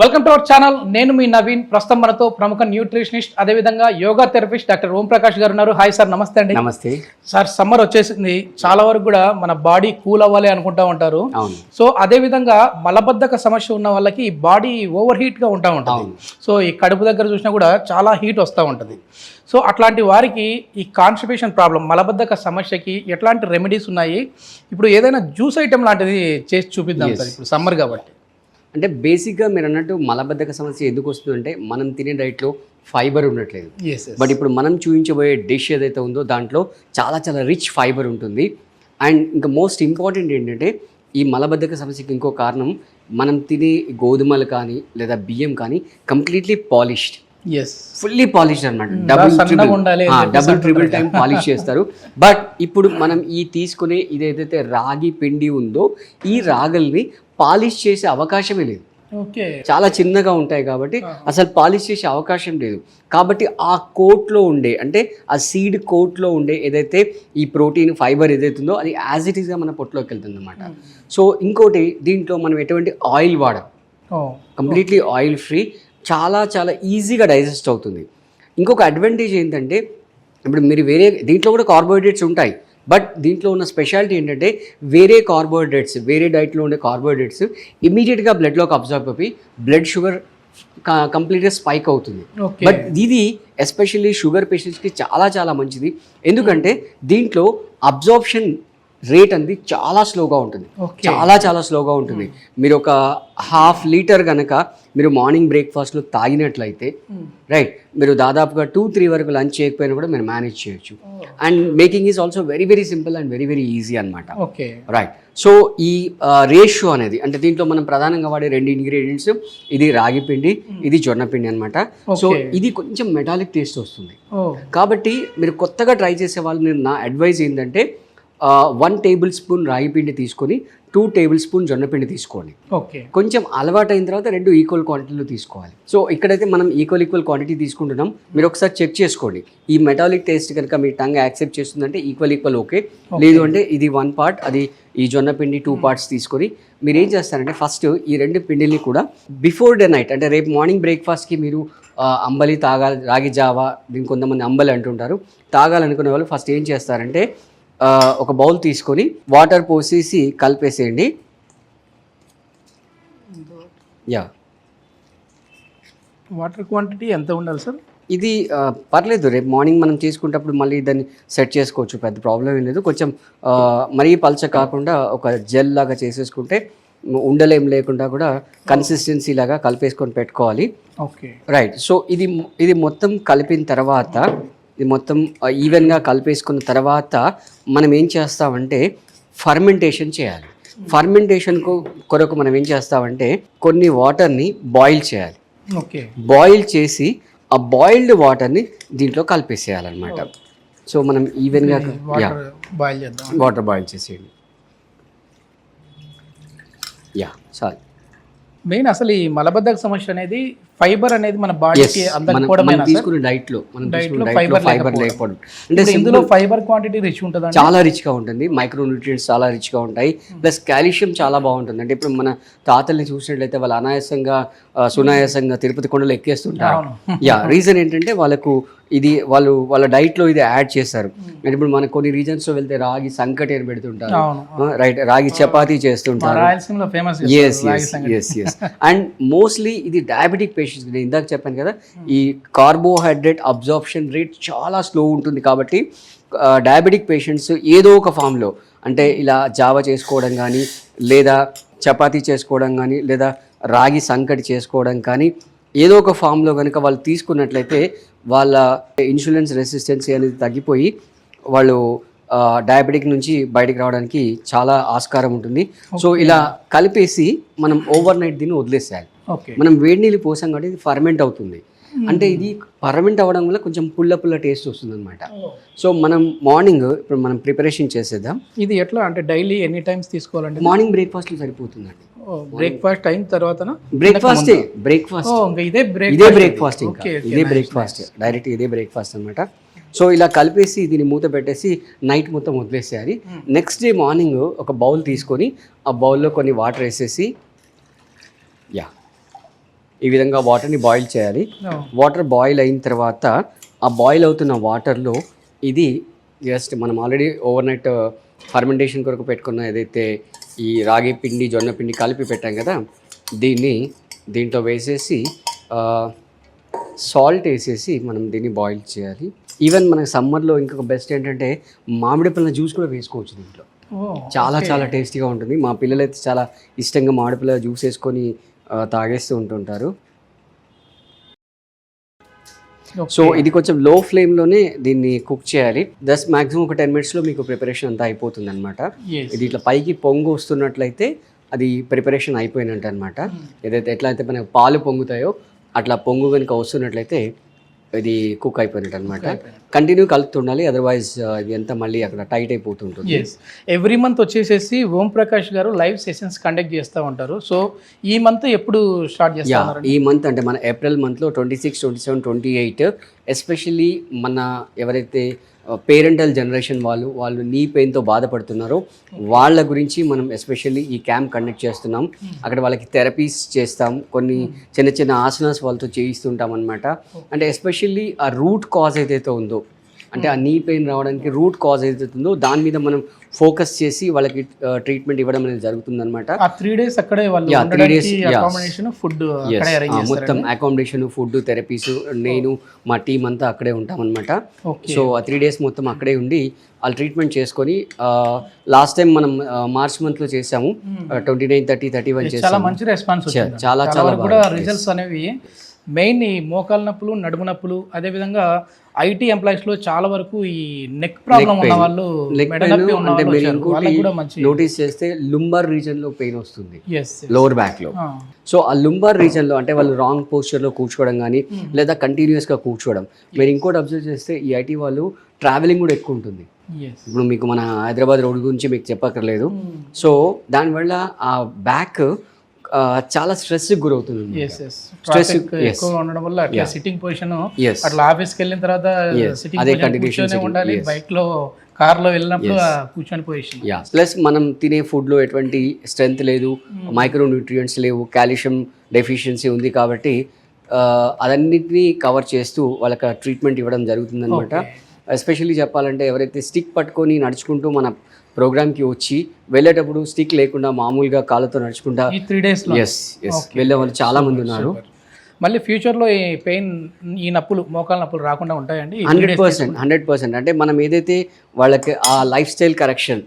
Welcome to our channel నేను మీ నవీన్. ప్రస్తుతం మనతో ప్రముఖ న్యూట్రిషనిస్ట్ అదేవిధంగా yoga therapist doctor Om Prakash గారు ఉన్నారు. హాయ్ సార్ నమస్తే అండి. నమస్తే. సార్ సమ్మర్ వచ్చేసింది. చాలా వరకు కూడా మన బాడీ కూల్ అవ్వాలి అనుకుంటా ఉంటారు. సో అదే విధంగా మలబద్ధక సమస్య ఉన్న వాళ్ళకి బాడీ ఓవర్ హీట్గా ఉంటా ఉంటుంది. సో ఈ కడుపు దగ్గర చూసినా కూడా చాలా హీట్ వస్తూ ఉంటుంది. సో అట్లాంటి వారికి ఈ కాన్స్టిపేషన్ ప్రాబ్లం మలబద్ధక సమస్యకి ఎట్లాంటి రెమెడీస్ ఉన్నాయి? ఇప్పుడు ఏదైనా జ్యూస్ ఐటెం లాంటిది చేసి చూపిద్దాం సార్ ఇప్పుడు సమ్మర్ కాబట్టి. అంటే బేసిక్గా మీరు అన్నట్టు మలబద్ధక సమస్య ఎందుకు వస్తుందంటే మనం తినే డైట్లో ఫైబర్ ఉండట్లేదు. బట్ ఇప్పుడు మనం చూపించబోయే డిష్ ఏదైతే ఉందో దాంట్లో చాలా చాలా రిచ్ ఫైబర్ ఉంటుంది. అండ్ ఇంకా మోస్ట్ ఇంపార్టెంట్ ఏంటంటే ఈ మలబద్ధక సమస్యకి ఇంకో కారణం మనం తినే గోధుమలు కానీ లేదా బియ్యం కానీ completely polished yes fully polished అనమాట double double triple time polish చేస్తారు. బట్ ఇప్పుడు మనం ఈ తీసుకునే ఇదేదైతే రాగి పిండి ఉందో ఈ రాగల్ని పాలిష్ చేసే అవకాశమే లేదు. చాలా చిన్నగా ఉంటాయి కాబట్టి అసలు పాలిష్ చేసే అవకాశం లేదు. కాబట్టి ఆ కోట్లో ఉండే అంటే ఆ సీడ్ కోట్లో ఉండే ఏదైతే ఈ ప్రోటీన్ ఫైబర్ ఏదైతే ఉందో అది యాజ్ ఇట్ ఈస్గా మన పొట్టులోకి వెళ్తుంది అనమాట సో ఇంకోటి దీంట్లో మనం ఎటువంటి ఆయిల్ వాడం. కంప్లీట్లీ ఆయిల్ ఫ్రీ చాలా చాలా ఈజీగా డైజెస్ట్ అవుతుంది. ఇంకొక అడ్వాంటేజ్ ఏంటంటే ఇప్పుడు మీరు వేరే దీంట్లో కూడా కార్బోహైడ్రేట్స్ ఉంటాయి. బట్ దీంట్లో ఉన్న స్పెషాలిటీ ఏంటంటే వేరే కార్బోహైడ్రేట్స్ వేరే డైట్లో ఉండే కార్బోహైడ్రేట్స్ ఇమీడియట్గా బ్లడ్లోకి అబ్జర్వ్ అయిపోయి బ్లడ్ షుగర్ కంప్లీట్గా స్పైక్ అవుతుంది. బట్ ఇది ఎస్పెషల్లీ షుగర్ పేషెంట్స్కి చాలా చాలా మంచిది. ఎందుకంటే దీంట్లో అబ్జార్ప్షన్ రేట్ అనేది చాలా స్లోగా ఉంటుంది. చాలా చాలా స్లోగా ఉంటుంది. మీరు ఒక హాఫ్ లీటర్ కనుక మీరు మార్నింగ్ బ్రేక్ఫాస్ట్లో తాగినట్లయితే రైట్ మీరు దాదాపుగా టూ త్రీ వరకు లంచ్ చేయకపోయినా కూడా మీరు మేనేజ్ చేయొచ్చు. And making is also very very simple and very very easy అనమాట ఓకే. రైట్. సో ఈ రేషియో అనేది అంటే దీంట్లో మనం ప్రధానంగా వాడే రెండు ఇంగ్రీడియంట్స్ ఇది రాగి పిండి ఇది జొన్న పిండి అనమాట సో. ఇది కొంచెం మెటాలిక్ టేస్ట్ వస్తుంది. ఓ కాబట్టి మీరు కొత్తగా ట్రై చేసే వాళ్ళు నేను నా అడ్వైజ్ ఏంటంటే వన్ టేబుల్ స్పూన్ రాగి పిండి తీసుకొని టూ టేబుల్ స్పూన్ జొన్న పిండి తీసుకోండి. ఓకే. కొంచెం అలవాటు అయిన తర్వాత రెండు ఈక్వల్ క్వాంటిటీలో తీసుకోవాలి. సో ఇక్కడైతే మనం ఈక్వల్ ఈక్వల్ క్వాంటిటీ తీసుకుంటున్నాం. మీరు ఒకసారి చెక్ చేసుకోండి. ఈ మెటాలిక్ టేస్ట్ కనుక మీ టంగ్ యాక్సెప్ట్ చేస్తుందంటే ఈక్వల్ ఈక్వల్ ఓకే లేదు అంటే ఇది వన్ పార్ట్ అది ఈ జొన్న పిండి టూ పార్ట్స్ తీసుకొని మీరు ఏం చేస్తారంటే ఫస్ట్ ఈ రెండు పిండిని కూడా బిఫోర్ డే నైట్ అంటే రేపు మార్నింగ్ బ్రేక్ఫాస్ట్కి మీరు అంబలి తాగాలి రాగి జావా దీని కొంతమంది అంబలి అంటుంటారు. తాగాలనుకునే వాళ్ళు ఫస్ట్ ఏం చేస్తారంటే ఒక బౌల్ తీసుకొని వాటర్ పోసేసి కలిపేసేయండి. యా. వాటర్ క్వాంటిటీ ఎంత ఉండాలి సార్? ఇది పర్లేదు. రేపు మార్నింగ్ మనం తీసుకునేటప్పుడు మళ్ళీ దాన్ని సెట్ చేసుకోవచ్చు. పెద్ద ప్రాబ్లం ఏం లేదు. కొంచెం మరీ పల్చ కాకుండా ఒక జెల్ లాగా చేసేసుకుంటే ఉండలేం లేకుండా కూడా కన్సిస్టెన్సీ లాగా కలిపేసుకొని పెట్టుకోవాలి. ఓకే. రైట్. సో ఇది ఇది మొత్తం కలిపిన తర్వాత ఇది మొత్తం ఈవెన్గా కలిపేసుకున్న తర్వాత మనం ఏం చేస్తామంటే ఫర్మెంటేషన్ చేయాలి. ఫర్మెంటేషన్ కొరకు మనం ఏం చేస్తామంటే కొన్ని వాటర్ని బాయిల్ చేయాలి. ఓకే. బాయిల్ చేసి ఆ బాయిల్డ్ వాటర్ని దీంట్లో కలిపేసేయాలన్నమాట. సో మనం ఈవెన్గా బాయిల్ చేద్దాం. వాటర్ బాయిల్ చేసేయండి. యా చాలు మెయిన్ అసలు ఈ మలబద్ధక సమస్య అనేది ఫైబర్ అనేది మన. బాడీకి సార్? తీసుకునే డైట్లో మనం డైట్లో ఫైబర్ లేకపోవడం. అంటే ఇందులో ఫైబర్ క్వాంటిటీ రిచ్ ఉంటుందండి చాలా రిచ్గా ఉంటుంది. మైక్రో న్యూట్రియంట్స్ చాలా రిచ్గా ఉంటాయి. ప్లస్ కాల్షియం చాలా బాగుంటుంది. అంటే ఇప్పుడు మన తాతల్ని చూసినట్లయితే వాళ్ళు అనాయాసంగా సునాయాసంగా తిరుపతి కొండలు ఎక్కేస్తుంటారు. యా రీజన్ ఏంటంటే వాళ్ళకు ఇది వాళ్ళు వాళ్ళ డైట్లో ఇది యాడ్ చేస్తారు. అంటే ఇప్పుడు మన కొన్ని regions లో వెళ్తే రాగి సంకటి అని పెడుతుంటారు. రైట్ రాగి చపాతీ చేస్తుంటారు. రాయలసీమలో famous yes yes yes yes and mostly ఇది డయాబెటిక్ పేషెంట్స్ నేను ఇందాక చెప్పాను కదా ఈ కార్బోహైడ్రేట్ అబ్జార్ప్షన్ రేట్ చాలా స్లో ఉంటుంది కాబట్టి డయాబెటిక్ పేషెంట్స్ ఏదో ఒక ఫామ్లో అంటే ఇలా జావ చేసుకోవడం కానీ లేదా చపాతీ చేసుకోవడం కానీ లేదా రాగి సంకటి చేసుకోవడం కానీ ఏదో ఒక ఫామ్లో కనుక వాళ్ళు తీసుకున్నట్లయితే వాళ్ళ ఇన్సులిన్స్ రెసిస్టెన్సీ అనేది తగ్గిపోయి వాళ్ళు డయాబెటిక్ నుంచి బయటికి రావడానికి చాలా ఆస్కారం ఉంటుంది. సో ఇలా కలిపేసి మనం ఓవర్ నైట్ దీన్ని వదిలేసేయాలి. మనం వేడి నీళ్ళు పోసాం కాబట్టి ఇది ఫర్మెంట్ అవుతుంది. అంటే ఇది ఫర్మెంట్ అవ్వడం వల్ల కొంచెం పుల్ల పుల్ల టేస్ట్ వస్తుంది అనమాట సో మనం మార్నింగ్ ఇప్పుడు మనం ప్రిపరేషన్ చేసేద్దాం. ఇది ఎట్లా? అంటే డైలీ ఎన్ని టైమ్స్ తీసుకోవాలండి? మార్నింగ్ బ్రేక్ఫాస్ట్లో సరిపోతుందండి. బ్రేక్ఫాస్ట్ అయిన తర్వాత బ్రేక్ఫాస్ట్ బ్రేక్ఫాస్ట్. ఇదే బ్రేక్ ఇదే బ్రేక్ఫాస్ట్ ఇదే బ్రేక్ఫాస్ట్. డైరెక్ట్ ఇదే బ్రేక్ఫాస్ట్ అనమాట సో ఇలా కలిపేసి దీన్ని మూత పెట్టేసి నైట్ మొత్తం వదిలేసేయాలి. నెక్స్ట్ డే మార్నింగ్ ఒక బౌల్ తీసుకొని ఆ బౌల్లో కొన్ని వాటర్ వేసేసి యా. ఈ విధంగా వాటర్ని బాయిల్ చేయాలి. వాటర్ బాయిల్ అయిన తర్వాత ఆ బాయిల్ అవుతున్న వాటర్లో ఇది జస్ట్ మనం ఆల్రెడీ ఓవర్ నైట్ ఫర్మెంటేషన్ కొరకు పెట్టుకున్న ఏదైతే ఈ రాగి పిండి జొన్న పిండి కలిపి పెట్టాం కదా దీన్ని దీంట్లో వేసేసి సాల్ట్ వేసేసి మనం దీన్ని బాయిల్ చేయాలి. ఈవెన్ మనకి సమ్మర్లో ఇంకొక బెస్ట్ ఏంటంటే మామిడి పళ్ళ జ్యూస్ కూడా వేసుకోవచ్చు దీంట్లో. Oh, చాలా చాలా టేస్టీగా ఉంటుంది. మా పిల్లలైతే చాలా ఇష్టంగా మామిడి పళ్ళ జ్యూస్ వేసుకొని తాగేస్తూ ఉంటుంటారు. సో ఇది కొంచెం లో ఫ్లేమ్లోనే దీన్ని కుక్ చేయాలి. జస్ట్ మాక్సిమం ఒక టెన్ మినిట్స్లో మీకు ప్రిపరేషన్ అంతా అయిపోతుంది అనమాట. ఇది ఇట్లా పైకి పొంగు వస్తున్నట్లయితే అది ప్రిపరేషన్ అయిపోయినట్టు అనమాట ఏదైతే ఎట్లా అయితే మనకు పాలు పొంగుతాయో అట్లా పొంగు కనుక వస్తున్నట్లయితే ఇది కుక్ అయిపోయినట్టు. అనమాట కంటిన్యూ కలుపుతుండాలి. అదర్వైజ్ ఇది అంతా మళ్ళీ అక్కడ టైట్ అయిపోతుంటుంది. ఎస్ ఎవ్రీ మంత్ వచ్చేసేసి ఓం ప్రకాష్ గారు లైవ్ సెషన్స్ కండక్ట్ చేస్తూ ఉంటారు. సో ఈ మంత్ ఎప్పుడు స్టార్ట్ చేస్తా యా ఉన్నారు ఈ మంత్ అంటే మన ఏప్రిల్ మంత్లో twenty six twenty seven twenty eight especially మన ఎవరైతే పేరెంటల్ జనరేషన్ వాళ్ళు వాళ్ళు నీ పెయిన్తో బాధపడుతున్నారో వాళ్ళ గురించి మనం ఎస్పెషల్లీ ఈ క్యాంప్ కండక్ట్ చేస్తున్నాం. అక్కడ వాళ్ళకి థెరపీస్ చేస్తాం. కొన్ని చిన్న చిన్న ఆసనాస్ వాళ్ళతో చేయిస్తుంటాం అనమాట అంటే ఎస్పెషల్లీ ఆ రూట్ కాజ్ ఏదైతే ఉందో అంటే ఆ నీ పెయిన్ రావడానికి రూట్ కాజ్ ఏదైతే ఉందో దాని మీద మనం ఫోకస్ చేసి వాళ్ళకి ట్రీట్మెంట్ ఇవ్వడం అనేది జరుగుతుందన్నమాట. ఆ త్రీ డేస్ అక్కడే yeah. అకామిడేషన్ ఫుడ్ మొత్తం అకామిడేషన్ ఫుడ్ థెరపీస్ నేను మా టీం అంతా అక్కడే ఉంటాం అనమాట సో ఆ త్రీ డేస్ మొత్తం అక్కడే ఉండి వాళ్ళు ట్రీట్మెంట్ చేసుకొని లాస్ట్ టైం మనం మార్చ్ మంత్లో చేసాము. Twenty nine thirty thirty one చేసాము. మంచి రెస్పాన్స్ చాలా, చాలా కూడా రిజల్ట్స్ అనేవి మెయిన్ ఈ మోకాల నొప్పులు నడుము నొప్పులు అదేవిధంగా ఐటీ ఎంప్లాయీస్లో చాలా వరకు ఈ నెక్ ప్రాబ్లం ఉన్న వాళ్ళు నోటీస్ చేస్తే లుంబర్ రీజన్లో పెయిన్ వస్తుంది. లోవర్ బ్యాక్లో. సో ఆ లుంబర్ రీజన్లో అంటే వాళ్ళు రాంగ్ పోస్చర్లో కూర్చోవడం కానీ లేదా కంటిన్యూస్గా కూర్చోవడం. మీరు ఇంకోటి అబ్జర్వ్ చేస్తే ఈ ఐటీ వాళ్ళు ట్రావెలింగ్ కూడా ఎక్కువ ఉంటుంది. ఇప్పుడు మీకు మన హైదరాబాద్ రోడ్ గురించి మీకు చెప్పక్కర్లేదు. సో దానివల్ల ఆ బ్యాక్ చాలా స్ట్రెస్ గురవుతుంది ఎక్కువ ఉండడం వల్ల అట్లా సిట్టింగ్ పొజిషన్ అట్లా ఆఫీస్కి వెళ్ళిన తర్వాత సిట్టింగ్ కూర్చొని ఉండాలి. బైక్లో కార్లో వెళ్ళినప్పుడు కూర్చొని పొజిషన్ ప్లస్ మనం తినే ఫుడ్లో ఎటువంటి స్ట్రెంగ్త్ లేదు మైక్రో న్యూట్రియంట్స్ లేవు కాల్షియం డెఫిషియన్సీ ఉంది కాబట్టి అదన్నిటినీ కవర్ చేస్తూ వాళ్ళకి ట్రీట్మెంట్ ఇవ్వడం జరుగుతుందన్నమాట. ఎస్పెషల్లీ చెప్పాలంటే ఎవరైతే స్టిక్ పట్టుకొని నడుచుకుంటూ మన ప్రోగ్రామ్కి వచ్చి వెళ్ళేటప్పుడు స్టిక్ లేకుండా మామూలుగా కాళ్ళతో నడుచుకుంటా ఈ త్రీ డేస్ ఎస్ ఎస్ వెళ్ళే వాళ్ళు చాలా మంది ఉన్నారు. మళ్ళీ ఫ్యూచర్లో ఈ పెయిన్ ఈ నొప్పులు మోకాల నొప్పులు రాకుండా ఉంటాయండి? Hundred percent hundred percent. అంటే మనం ఏదైతే వాళ్ళకి ఆ lifestyle correction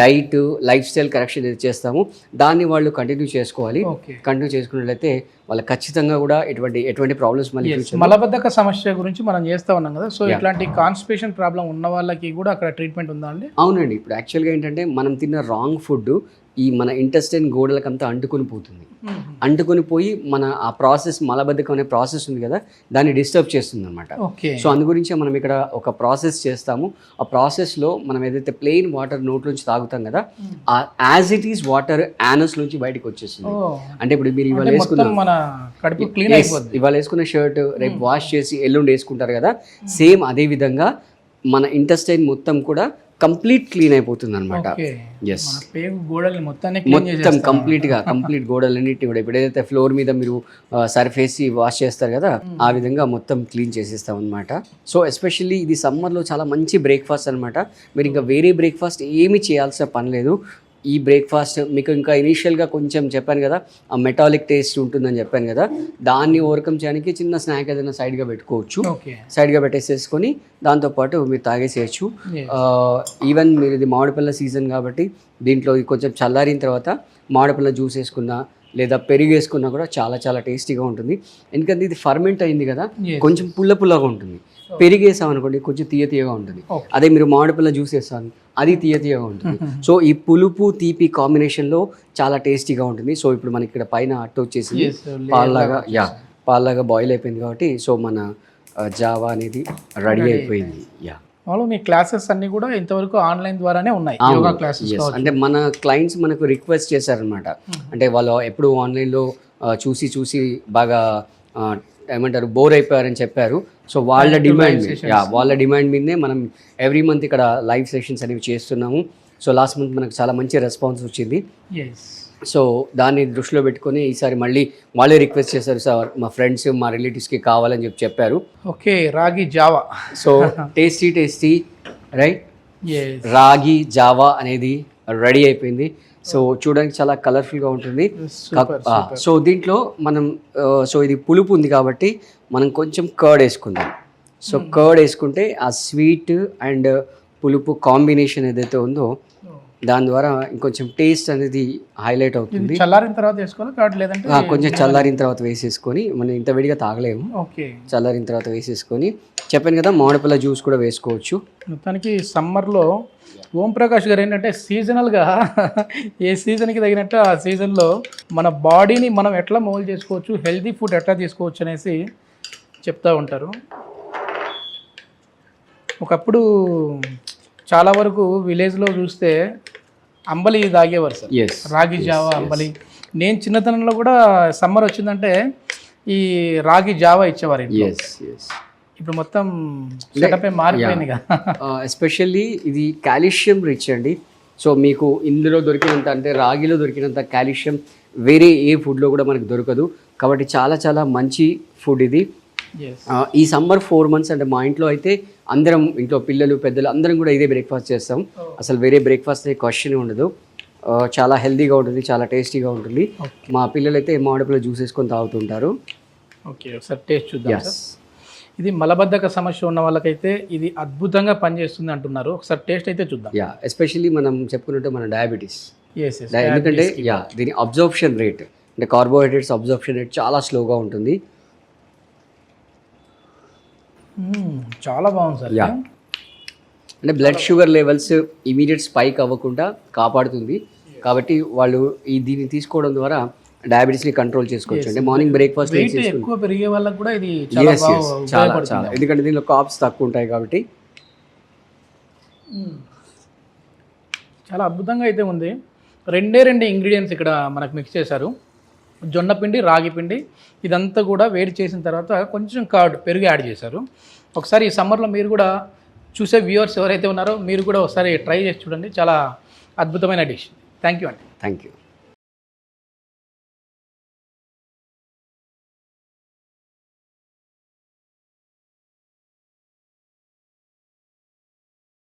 diet lifestyle correction ఏదైతే చేస్తామో దాన్ని వాళ్ళు కంటిన్యూ చేసుకోవాలి. కంటిన్యూ చేసుకున్నట్లయితే వాళ్ళకి ఖచ్చితంగా కూడా ఎటువంటి ఎటువంటి ప్రాబ్లమ్స్ మళ్ళీ మలబద్ధక సమస్య గురించి మనం చేస్తా ఉన్నాం కదా. సో ఇట్లాంటి కాన్స్టిపేషన్ ప్రాబ్లం ఉన్న వాళ్ళకి కూడా అక్కడ ట్రీట్మెంట్ ఉందా అండి? అవునండి. ఇప్పుడు యాక్చువల్గా ఏంటంటే మనం తిన్న రాంగ్ ఫుడ్ ఈ మన ఇంటెస్టైన్ గోడలకంతా అంటుకొని పోతుంది. అంటుకొని పోయి మన ఆ ప్రాసెస్ మలబద్ధకం అనే ప్రాసెస్ ఉంది కదా దాన్ని డిస్టర్బ్ చేస్తుంది అనమాట సో అందు గురించే మనం ఇక్కడ ఒక ప్రాసెస్ చేస్తాము. ఆ ప్రాసెస్లో మనం ఏదైతే ప్లెయిన్ వాటర్ నోట్ నుంచి తాగుతాం కదా ఆ as it is water anus నుంచి బయటకు వచ్చేస్తుంది. అంటే ఇప్పుడు మీరు ఇవాళ వేసుకున్న ఇవాళ వేసుకున్న షర్ట్ రేపు వాష్ చేసి ఎల్లుండి వేసుకుంటారు కదా సేమ్ అదే విధంగా మన ఇంటెస్టైన్ మొత్తం కూడా కంప్లీట్ క్లీన్ అయిపోతుంది అనమాట ఎస్ మొత్తం కంప్లీట్గా కంప్లీట్ గోడలన్నిటి కూడా ఇప్పుడు ఏదైతే ఫ్లోర్ మీద మీరు సర్ఫ్ వేసి వాష్ చేస్తారు కదా ఆ విధంగా మొత్తం క్లీన్ చేసేస్తాం అనమాట సో ఎస్పెషల్లీ ఇది సమ్మర్లో చాలా మంచి బ్రేక్ఫాస్ట్ అనమాట మీరు ఇంకా వేరే బ్రేక్ఫాస్ట్ ఏమీ చేయాల్సిన పని లేదు. ఈ బ్రేక్ఫాస్ట్ మీకు ఇంకా ఇనీషియల్గా కొంచెం చెప్పాను కదా ఆ మెటాలిక్ టేస్ట్ ఉంటుందని చెప్పాను కదా దాన్ని ఓవర్కమ్ చేయడానికి చిన్న స్నాక్ ఏదైనా సైడ్గా పెట్టుకోవచ్చు. సైడ్గా పెట్టేసేసుకొని దాంతోపాటు మీరు తాగేసేయచ్చు. ఈవెన్ మీరు ఇది మామిడిపళ్ళ సీజన్ కాబట్టి దీంట్లో కొంచెం చల్లారిన తర్వాత మామిడిపళ్ళ జ్యూస్ వేసుకున్నా లేదా పెరుగు వేసుకున్నా కూడా చాలా చాలా టేస్టీగా ఉంటుంది. ఎందుకంటే ఇది ఫర్మెంట్ అయింది కదా. కొంచెం పుల్ల పుల్లగా ఉంటుంది. పెరుగు వేసాం అనుకోండి కొంచెం తీయ తీయగా ఉంటుంది. అదే మీరు మామిడిపళ్ళ జ్యూస్ వేస్తాను అది తీయ తీయగా ఉంటుంది. సో ఈ పులుపు తీపి కాంబినేషన్లో చాలా టేస్టీగా ఉంటుంది. సో ఇప్పుడు మనకి ఇక్కడ పైన అట్టు layer పాల్లాగా యా పాల్లాగా బాయిల్ అయిపోయింది కాబట్టి సో మన జావా అనేది రెడీ అయిపోయింది. యా. మీ క్లాసెస్ అన్ని కూడా ఇంతవరకు ఆన్లైన్ ద్వారానే ఉన్నాయి యోగా క్లాసెస్. అంటే మన క్లయింట్స్ మనకు రిక్వెస్ట్ చేశారనమాట అంటే వాళ్ళు ఎప్పుడు ఆన్లైన్లో చూసి చూసి బాగా ఏమంటారు బోర్ అయిపోయారని చెప్పారు. సో వాళ్ళ డిమాండ్ యా వాళ్ళ డిమాండ్ మీదనే మనం ఎవ్రీ మంత్ ఇక్కడ లైవ్ సెషన్స్ అనేవి చేస్తున్నాము. సో లాస్ట్ మంత్ మనకు చాలా మంచి రెస్పాన్స్ వచ్చింది. సో దాన్ని దృష్టిలో పెట్టుకొని ఈసారి మళ్ళీ వాళ్ళే రిక్వెస్ట్ చేశారు సార్ మా ఫ్రెండ్స్ మా రిలేటివ్స్కి కావాలని చెప్పి చెప్పారు. Okay ragi Java. So tasty tasty right ragi Java అనేది రెడీ అయిపోయింది. సో చూడడానికి చాలా కలర్ఫుల్గా ఉంటుంది. సో దీంట్లో మనం సో ఇది పులుపు ఉంది కాబట్టి మనం కొంచెం కర్డ్ వేసుకుందాం. సో కర్డ్ వేసుకుంటే ఆ స్వీట్ అండ్ పులుపు కాంబినేషన్ ఏదైతే ఉందో దాని ద్వారా ఇంకొంచెం టేస్ట్ అనేది హైలైట్ అవుతుంది. చల్లారిన తర్వాత వేసుకోవాలి? లేదంటే కొంచెం చల్లారిన తర్వాత వేసేసుకొని మనం ఇంత విడిగా తాగలేము. ఓకే. చల్లారిన తర్వాత వేసేసుకొని చెప్పాను కదా మామిడిపల్ల జ్యూస్ కూడా వేసుకోవచ్చు. మొత్తానికి సమ్మర్లో ఓం ప్రకాష్ గారు ఏంటంటే సీజనల్గా ఏ సీజన్కి తగినట్టు ఆ సీజన్లో మన బాడీని మనం ఎట్లా మోల్డ్ చేసుకోవచ్చు హెల్తీ ఫుడ్ ఎట్లా తీసుకోవచ్చు అనేసి చెప్తూ ఉంటారు. ఒకప్పుడు చాలా వరకు విలేజ్లో చూస్తే అంబలి తాగేవారు సార్. రాగి జావా అంబలి. నేను చిన్నతనంలో కూడా సమ్మర్ వచ్చిందంటే ఈ రాగి జావా ఇచ్చేవారు ఇప్పుడు మొత్తం మారిపోయింది కదా. ఎస్పెషల్లీ ఇది కాల్షియం రిచ్ అండి. సో మీకు ఇందులో దొరికినంత అంటే రాగిలో దొరికినంత కాల్షియం వేరే ఏ ఫుడ్లో కూడా మనకు దొరకదు. కాబట్టి చాలా చాలా మంచి ఫుడ్ ఇది. ఈ సమ్మర్ ఫోర్ మంత్స్ అంటే మా ఇంట్లో అయితే అందరం ఇంట్లో పిల్లలు పెద్దలు అందరం కూడా ఇదే బ్రేక్ఫాస్ట్ చేస్తాం. అసలు వేరే బ్రేక్ఫాస్ట్ క్వశ్చన్ ఉండదు. చాలా హెల్తీగా ఉంటుంది చాలా టేస్టీగా ఉంటుంది. మా పిల్లలు అయితే మామిడిపళ్ళు జ్యూస్ వేసుకొని తాగుతుంటారు. ఓకే ఒకసారి టేస్ట్ చూద్దాం సార్. ఇది మలబద్ధక సమస్య ఉన్న వాళ్ళకైతే ఇది అద్భుతంగా పనిచేస్తుంది అంటున్నారు. ఒకసారి టేస్ట్ అయితే చూద్దాం. యా ఎస్పెషల్లీ మనం చెప్పుకున్నట్టు మన డయాబెటీస్ ఎందుకంటే యా దీని అబ్జర్ప్షన్ రేట్ అంటే కార్బోహైడ్రేట్స్ అబ్జర్ప్షన్ రేట్ చాలా స్లోగా ఉంటుంది. చాలా బాగుంది సార్. యా అంటే blood sugar levels immediate spike అవ్వకుండా కాపాడుతుంది. కాబట్టి వాళ్ళు ఈ దీన్ని తీసుకోవడం ద్వారా డయాబెటీస్ని కంట్రోల్ చేసుకోవచ్చు. అంటే మార్నింగ్ బ్రేక్ఫాస్ట్ ఎక్కువ పెరిగే వాళ్ళకి కూడా ఇది చాలా చాలా ఎందుకంటే దీనిలో కాప్స్ తక్కువ ఉంటాయి కాబట్టి. చాలా అద్భుతంగా అయితే ఉంది. రెండే రెండు ఇంగ్రీడియంట్స్ ఇక్కడ మనకు మిక్స్ చేశారు. జొన్న పిండి రాగి పిండి ఇదంతా కూడా వేడి చేసిన తర్వాత కొంచెం కర్డ్ పెరుగు యాడ్ చేశారు. ఒకసారి ఈ సమ్మర్లో మీరు కూడా చూసే వ్యూవర్స్ ఎవరైతే ఉన్నారో మీరు కూడా ఒకసారి ట్రై చేసి చూడండి. చాలా అద్భుతమైన డిష్. థ్యాంక్ యూ అండి. Thank you